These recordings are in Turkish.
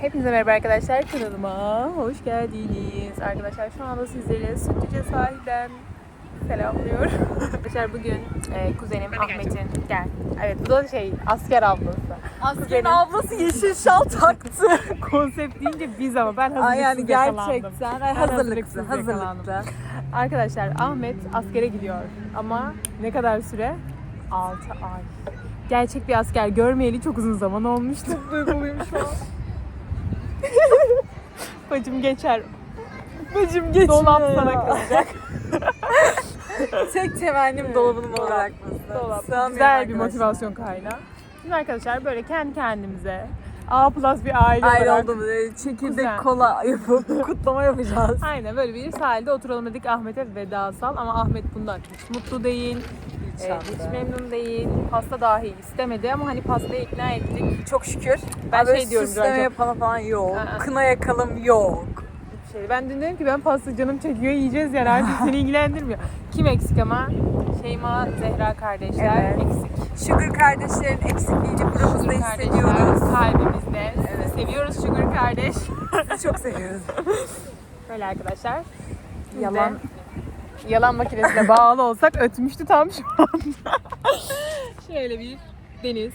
Hepinize merhaba arkadaşlar kanalıma hoş geldiniz. Arkadaşlar şu anda sizleri Sütlüce sahilden selamlıyorum. arkadaşlar bugün e, kuzenim Ahmet'in gel. Evet bu da şey asker ablası. Asker'in ablası yeşil şal taktı. Konsept deyince biz ama ben hazırlıksız Ay yani gerçekten. Ay, hazırlıksız hazırlıklı. Arkadaşlar Ahmet askere gidiyor ama ne kadar süre? 6 ay. Gerçek bir asker görmeyeli çok uzun zaman olmuştu. Çok duyguluyum şu an. Bacım geçer. Bacım geçmiyor Dolap sana kalacak. Tek temennim dolabının Dolap. orada bırakması. Dolap. Güzel bir arkadaşlar. motivasyon kaynağı. Şimdi arkadaşlar böyle kendi kendimize A plus bir aile Ayrı olarak. oldu böyle çekirdek Kuzen. kola yapıp kutlama yapacağız. Aynen böyle bir sahilde oturalım dedik Ahmet'e vedasal ama Ahmet bundan hiç mutlu değil. Haklı. hiç memnun değil. Pasta dahi istemedi ama hani pastaya ikna ettik. Çok şükür. Ben Böyle şey diyorum süsleme yapana falan yok. Aa. Kına yakalım yok. Şey, ben dün dedim ki ben pasta canım çekiyor yiyeceğiz yani artık seni ilgilendirmiyor. Kim eksik ama? Şeyma, Zehra kardeşler Evet. eksik. Sugar kardeşlerin eksikliğini buramızda Sugar hissediyoruz. kardeşler kalbimizde. Evet. Seviyoruz Sugar kardeş. Çok seviyoruz. Böyle arkadaşlar. Biz de Yalan makinesine bağlı olsak ötmüştü tam şu anda. Şöyle bir deniz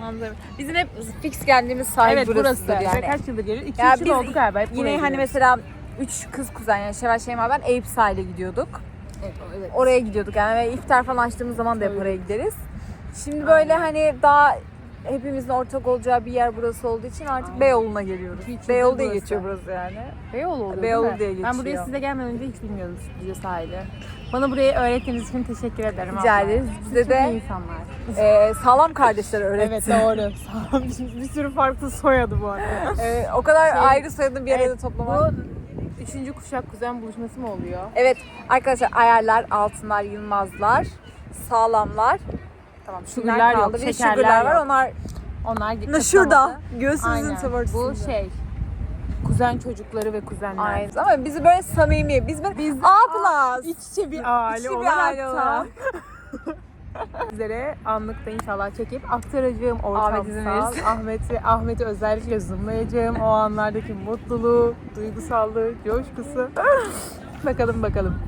manzara. Bizim hep fix geldiğimiz sahil evet burası. burasıdır Yani. yani. Kaç yıldır geliyor? 2 Ya yıl oldu galiba. Hep Yine hani gidiyoruz. mesela üç kız kuzen yani Şevval Şeyma ben Eyüp sahile gidiyorduk. Evet, evet. Oraya gidiyorduk yani ve iftar falan açtığımız zaman da hep oraya gideriz. Şimdi böyle hani daha hepimizin ortak olacağı bir yer burası olduğu için artık. Beyoğlu'na geliyoruz. Hiç Beyoğlu diye burası. geçiyor burası yani. Beyoğlu oluyor Beyoğlu değil mi? diye Ben buraya geçiyor. size gelmeden önce hiç bilmiyordum Sütlüce sahili. Bana burayı öğrettiğiniz için teşekkür ederim. Rica abla. ederiz. Siz Bize çok iyi de insanlar. e, sağlam kardeşler öğretti. Evet doğru. Sağ olun. bir sürü farklı soyadı bu arada. E, o kadar Şey, ayrı soyadını bir arada Evet, toplamak. Bu üçüncü kuşak kuzen buluşması mı oluyor? Evet arkadaşlar ayarlar, altınlar, yılmazlar, sağlamlar. Tamam Sugar'lar sugar yok. Bir de şekerler var. yok. Onlar Onlar Na şurada. Göğsümüzün tam Bu şey kuzen çocukları ve kuzenler. Aynen. Ama bizi böyle samimi. Biz böyle Biz A plus. iç içe bir aile İçi bir olarak sizlere anlıkta inşallah çekip aktaracağım Ahmet izin ortamsal verirse. Ahmet'i Ahmet'i özellikle zoomlayacağım o anlardaki mutluluğu, duygusallığı, coşkusu. bakalım bakalım.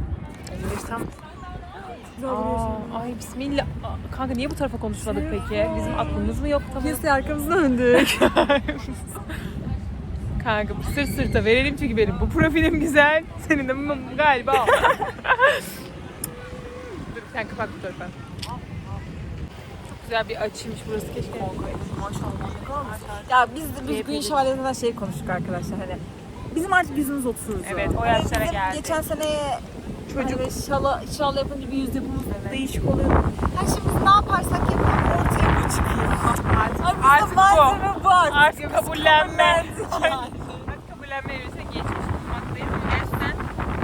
Tam Aa, ay bismillah. Aa, Kanka niye bu tarafa konuşmadık peki? Bizim aklımız mı yok tam? Biz arkamızdan döndük. Kanka sırt sırta verelim çünkü benim bu profilim güzel. Senin de galiba. Dur sen kapat bu tarafa. Çok güzel bir açıymış burası keşke. ya biz de biz gün şövalyesinden şey konuştuk arkadaşlar hani. Bizim artık yüzümüz 30. Evet, o yaşlara Bizim geldik. Geçen sene Çocuk. hani şala, şal yapınca bir yüz yapımız değişik oluyor. Ha şimdi biz ne yaparsak yapalım ortaya bu çıkıyor. Artık, artık bizde bu. malzeme bu artık. Artık kabullenme. yani. Kabullenme evresine geçmiş bulunmaktayız. Gerçekten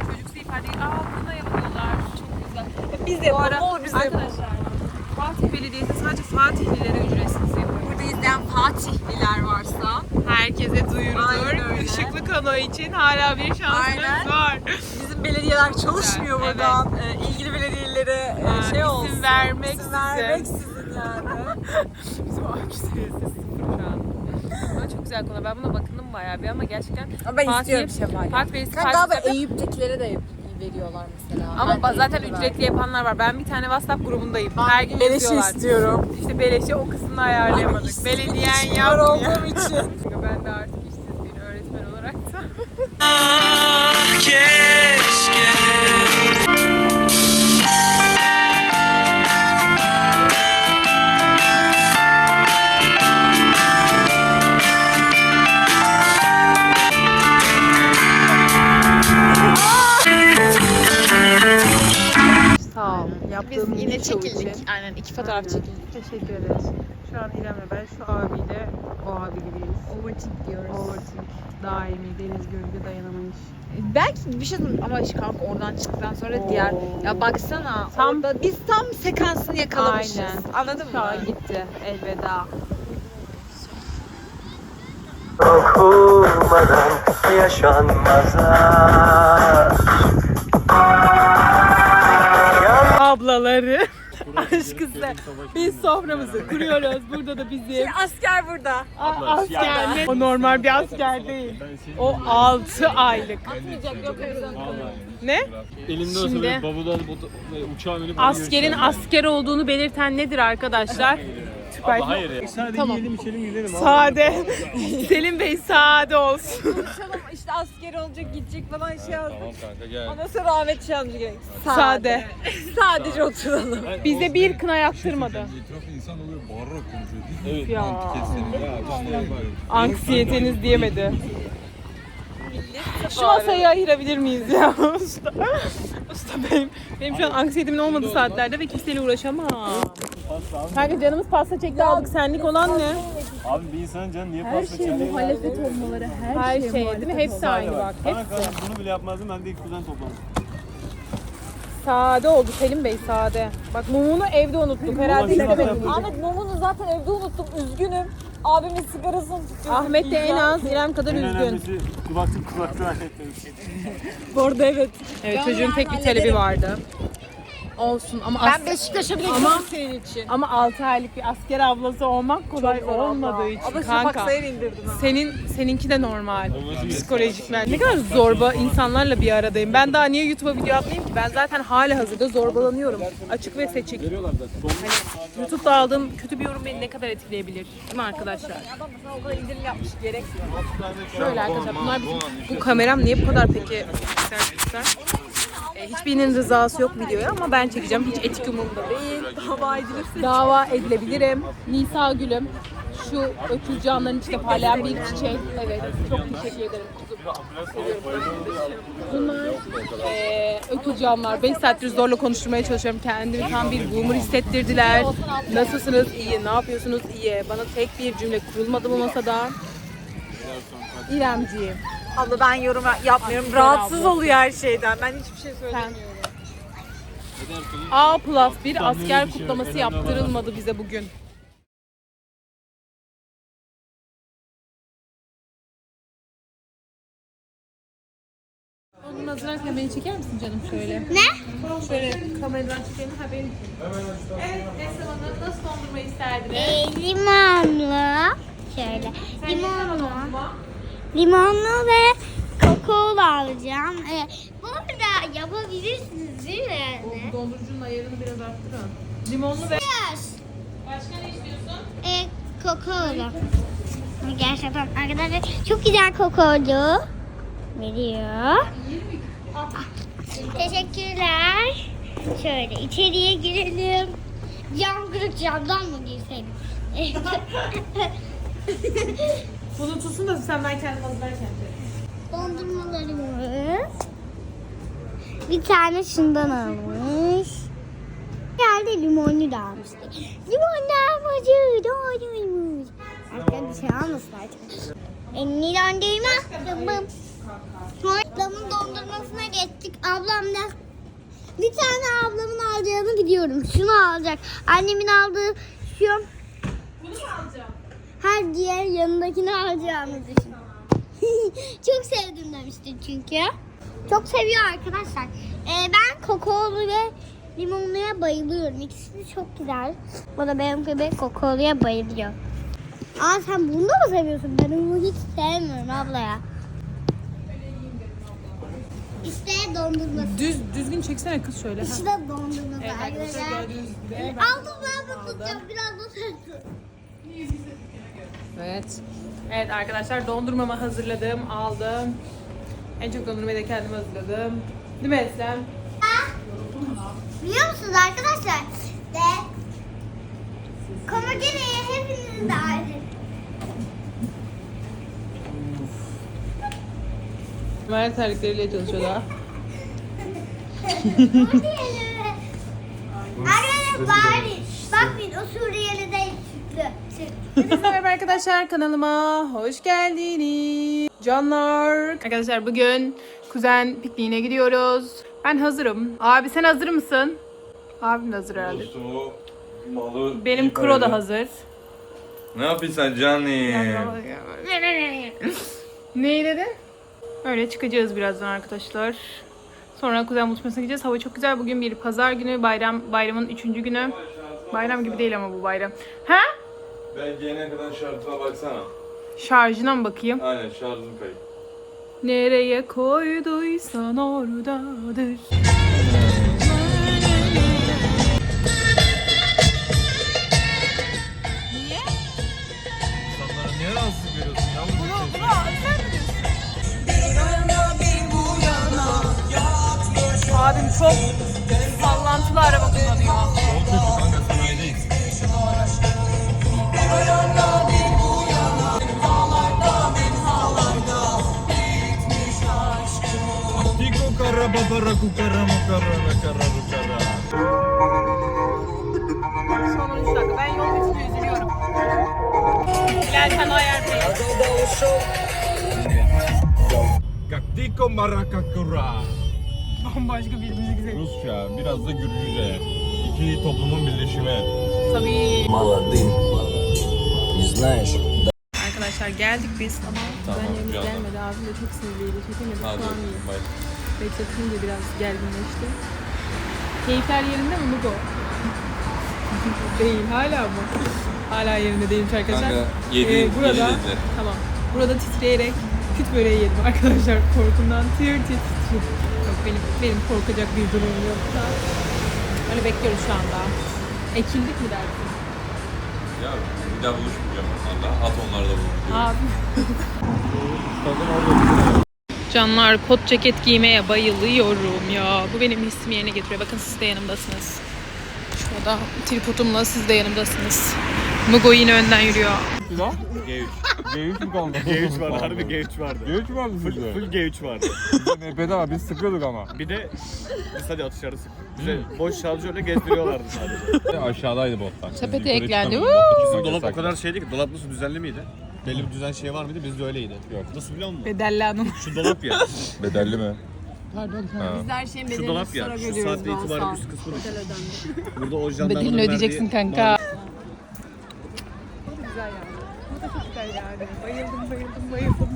çocuksu ifadeyi aa kına yapıyorlar. Çok güzel. Biz de yapalım. ara- olur biz de. Arkadaşlar Fatih Belediyesi sadece Fatihlilere ücretsiz yapıyor. Burada izleyen Fatihliler varsa Herkese duyurulur. Işıklı kano için hala bir şansınız Aynen. var. bizim belediyeler çalışmıyor Evet. buradan. Ee, ilgili belediyelere e, Aa, şey isim olsun. vermek isim sizin. vermek sizin yani. Bizim sıfır şu an. Ama çok güzel konu. Ben buna bakındım bayağı bir ama gerçekten Ama ben Fatih- istiyorum Şevval. Fatih Belediyesi Kanka Fatih galiba zaten- Eyüp'tekilere de yap- veriyorlar mesela. ama Ben zaten ücretli yapanlar var. Ben bir tane WhatsApp grubundayım. Ben Her gün yazıyorlar. istiyorum. İşte beleşe o kısmını ayarlayamadık. Ay, Belediyen yapmıyor. olduğum için. Ben de artık işsiz bir öğretmen olarak da. İki fotoğraf çekildik. Teşekkür ederiz. Şu an İrem'le ben şu abiyle o abi gibiyiz. Overthink diyoruz. Overthink. Daimi deniz görünce dayanamayış. Belki bir şey ama şu kanka oradan çıktıktan sonra Oo. diğer ya baksana Tam- orada biz tam sekansını yakalamışız. Aynen. Anladın Şu mı? an gitti. Elveda. Okumadan yaşanmaz aşk. Ablaları. Aşkısı. Biz soframızı kuruyoruz. Burada da bizim Asker burada. A- asker. O normal bir asker değil. O 6 aylık. Ne? Elimde olsa Şimdi- böyle bavulu alıp uçağa binip Askerin asker olduğunu belirten nedir arkadaşlar? Abla hayır ya. Sadece Tamam. yiyelim içelim gidelim. Sade. Selim Bey sade olsun. Konuşalım işte asker olacak gidecek falan şey yazdık. Tamam kanka gel. Ondan sonra Ahmet şey yazmış gerek. Sade. Sadece oturalım. Bize bir kına yaktırmadı. Etrafta insan oluyor bağırarak konuşuyor. Evet. Ya. Var. Anksiyeteniz diyemedi. Şu masayı ayırabilir miyiz ya usta? Benim, benim şu an anksiyetimin olmadığı saatlerde ve kimseyle uğraşamam. Kanka canımız pasta çekti aldık. Senlik olan ne? Abi bir insanın canı niye pasta çekiyor? olmaları her, Her şey değil mi? Hepsi aynı bak. Kanka Hepsi. bunu bile yapmazdım ben de ilk kuzen toplamıştım. Sade oldu Selim Bey sade. Bak mumunu evde unuttuk. Herhalde bak. Ahmet mumunu zaten evde unuttum. Üzgünüm. Abimin sigarasını tutuyor. Ahmet de en az İrem kadar En üzgün. önemlisi kulaklık. Bu arada evet. Evet çocuğun tek bir talebi vardı. Olsun ama Ben as- Beşiktaş'a bile Ama- gidiyorum senin için. ama 6 aylık bir asker ablası olmak kolay olmadığı için Abla kanka. indirdim ha. Senin seninki de normal. Psikolojik ben. Ne kadar zorba insanlarla bir aradayım. Ben daha niye YouTube'a video atmayayım ki? Ben zaten hali hazırda zorbalanıyorum. Açık ve seçik. Veriyorlar zaten. Hani YouTube'da aldığım kötü bir yorum beni ne kadar etkileyebilir? Değil mi arkadaşlar? Adam sana o kadar indirim yapmış gerek yok. Şöyle arkadaşlar bunlar bizim... Bu kameram niye bu kadar peki piksel piksel? E, hiçbirinin rızası yok videoya ama ben çekeceğim. Hiç etik umurumda değil. Dava edilirse Dava edilebilirim. Nisa Gülüm. Şu öküz canların içinde parlayan bir çiçek. Evet. Çok teşekkür ederim. Bunlar eee öküz canlar. 5 saattir zorla konuşturmaya çalışıyorum. Kendimi tam bir boomer hissettirdiler. Nasılsınız? İyi. Ne yapıyorsunuz? İyi. Bana tek bir cümle kurulmadı bu masada. İremciğim. Abla ben yorum yapmıyorum. Rahatsız oluyor her şeyden. Ben hiçbir şey söylemiyorum. A plus bir asker kutlaması yaptırılmadı bize bugün. Onun hazırlarken beni çeker misin canım şöyle? Ne? Şöyle kameradan çekelim ha benim için. Evet Esra Hanım nasıl dondurma isterdiniz? E, limonlu. Şöyle. Limonlu. Limonlu ve kakaolu alacağım. E, bu arada yapabilirsiniz değil mi? O dondurucunun ayarını biraz arttırın. Limonlu ve... Başka ne istiyorsun? E, kakaolu. Gerçekten arkadaşlar çok güzel kakaolu. Veriyor. Teşekkürler. Şöyle içeriye girelim. Cam kırık camdan mı girseydim? Bunu tutsun da sen ben kendim hazırlarken. Dondurmalarımız. Bir tane şundan almış. Geldi limonlu da almıştı. Limonlu almacı doğruymuş. Arkadaşlar bir şey artık. Elini dondurma. Tamam. Ablamın dondurmasına geçtik. Ablam da bir tane ablamın alacağını biliyorum. Şunu alacak. Annemin aldığı şu. Her diğer yanındakini alacağımız için. Çok sevdim demişti çünkü. Çok seviyor arkadaşlar. Ee, ben kakaolu ve limonluya bayılıyorum. İkisi de çok güzel. Bu da benim gibi kakaoluya bayılıyor. Aa sen bunu da mı seviyorsun? Ben onu hiç sevmiyorum abla ya. İşte dondurması. Düz, düzgün çeksene kız şöyle. İşte dondurması Evet arkadaşlar. gördüğünüz gibi. Aldım ben de tutacağım. Biraz da sen tut. Evet. Evet arkadaşlar dondurmamı hazırladım, aldım. En çok dondurmayı da kendim hazırladım. Değil mi Eslem? Biliyor musunuz arkadaşlar? De Komodini'ye hepinizin de ayrı. Ömer terlikleriyle çalışıyor daha. Arkadaşlar bari bakmayın o Suriyeli değil Türklü. Türk. Merhaba arkadaşlar kanalıma hoş geldiniz. Canlar. Arkadaşlar bugün kuzen pikniğine gidiyoruz. Ben hazırım. Abi sen hazır mısın? Abim de hazır herhalde. O malı Benim kro da hazır. Ne yapıyorsun sen Cani? Neyi dedi? Öyle çıkacağız birazdan arkadaşlar. Sonra kuzen buluşmasına gideceğiz. Hava çok güzel. Bugün bir pazar günü. Bayram bayramın üçüncü günü. Bayram gibi değil ama bu bayram. Ha? Ben gelene kadar şarjına baksana. Şarjına mı bakayım? Aynen şarjım kayıp. Nereye koyduysan oradadır. kara babara kukara mukara mukara mukara. Son 13 dakika. Ben yol bitince üzülüyorum. Bilal sen ayar Kaktiko marakakura. Bambaşka bir müzik zevki. Rusça, biraz da Gürcüce. İki toplumun birleşimi. Tabii. Молодым Не знаешь Arkadaşlar geldik biz ama Tamam, ben yerimiz birazdan. gelmedi. Abim de çok sinirliydi. Çekemedik. Şu Hadi an iyi. bay. Bekletince biraz gerginleşti. Keyifler yerinde mi Mugo? değil hala mı? Hala yerinde değilmiş arkadaşlar. Kanka, yedi- Ee, burada, yedi dediler. Tamam. Burada titreyerek küt böreği yedim arkadaşlar korkumdan. Tir tir tir. Yok benim, benim korkacak bir durumum yok da. Öyle bekliyoruz şu anda. Ekildik mi dersin? Ya bir daha buluşmayacağım onlarla. At onları da buluşmayacağım. Abi. Canlar kot ceket giymeye bayılıyorum ya. Bu benim hissimi yerine getiriyor. Bakın siz de yanımdasınız. Şurada tripodumla siz de yanımdasınız. Mugo yine önden yürüyor. G3. G3 mü kaldı? G3 vardı. Harbi G3 vardı. G3 vardı Full, sizde. full G3 vardı. MP'de var biz sıkıyorduk ama. Bir de biz hadi atışları sıktık. Bize boş şarjörle gezdiriyorlardı sadece. Aşağıdaydı botlar. Sepete eklendi. Bizim dolap o kadar şeydi ki dolap nasıl düzenli miydi? Belli bir düzen şey var mıydı? Bizde öyleydi. Yok. Nasıl biliyor musun? Bedelli hanım. Şu dolap ya. Bedelli mi? Pardon. Ha. Her şeyin Şu bedelini dolap ya. sonra Şu görüyoruz saatte itibaren sağ. üst kısmı. Burada o jandarmanın Bedelini ödeyeceksin kanka. Çok güzel yani. Bu da çok güzel yani. Bayıldım bayıldım bayıldım.